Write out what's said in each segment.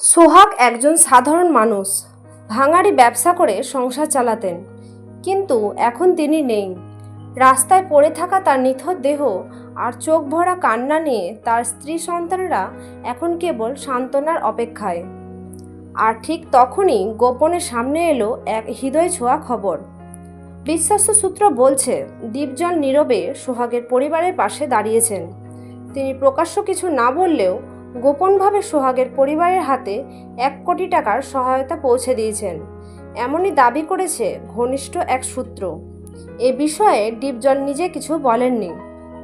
সোহাগ একজন সাধারণ মানুষ। ভাঙাড়ি ব্যবসা করে সংসার চালাতেন। কিন্তু এখন তিনি নেই। রাস্তায় পড়ে থাকা তার নিথর দেহ আর চোখ ভরা কান্না নিয়ে তার স্ত্রী সন্তানরা এখন কেবল সান্ত্বনার অপেক্ষায়। আর ঠিক তখনই গোপনে সামনে এলো এক হৃদয় ছোঁয়া খবর। বিশ্বাস্ত সূত্র বলছে দীপজল নীরবে সোহাগের পরিবারের পাশে দাঁড়িয়েছেন। তিনি প্রকাশ্য কিছু না বললেও গোপনভাবে সোহাগের পরিবারের হাতে এক কোটি টাকার সহায়তা পৌঁছে দিয়েছেন। এমনই দাবি করেছে ঘনিষ্ঠ এক সূত্র। এ বিষয়ে ডিপজল নিজে কিছু বলেননি,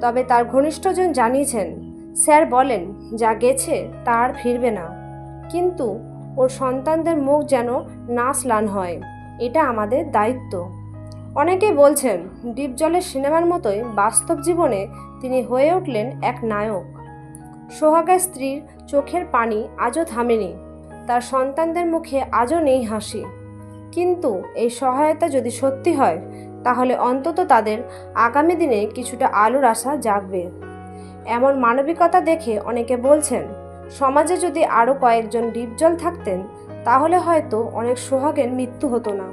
তবে তার ঘনিষ্ঠজন জানিয়েছেন, স্যার বলেন, যা গেছে তা আর ফিরবে না। কিন্তু ওর সন্তানদের মুখ যেন না স্লান হয়, এটা আমাদের দায়িত্ব। অনেকেই বলছেন, ডিপজলের সিনেমার মতোই বাস্তব জীবনে তিনি হয়ে উঠলেন এক নায়ক। সোহাগের স্ত্রীর চোখের পানি আজও থামেনি। তার সন্তানদের মুখে আজও নেই হাসি। কিন্তু এই সহায়তা যদি সত্যি হয়, তাহলে অন্তত তাদের আগামী দিনে কিছুটা আলোর আশা জাগবে। এমন মানবিকতা দেখে অনেকে বলছেন, সমাজে যদি আরও কয়েকজন ডিপজল থাকতেন, তাহলে হয়তো অনেক সোহাগের মৃত্যু হতো না।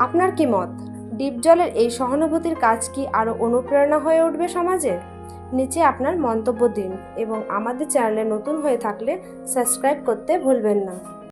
আপনার কি মত? ডিপজলের এই সহানুভূতির কাজ কি আরও অনুপ্রেরণা হয়ে উঠবে সমাজে? নিচে আপনার মন্তব্য দিন এবং আমাদের চ্যানেলে নতুন হয়ে থাকলে সাবস্ক্রাইব করতে ভুলবেন না।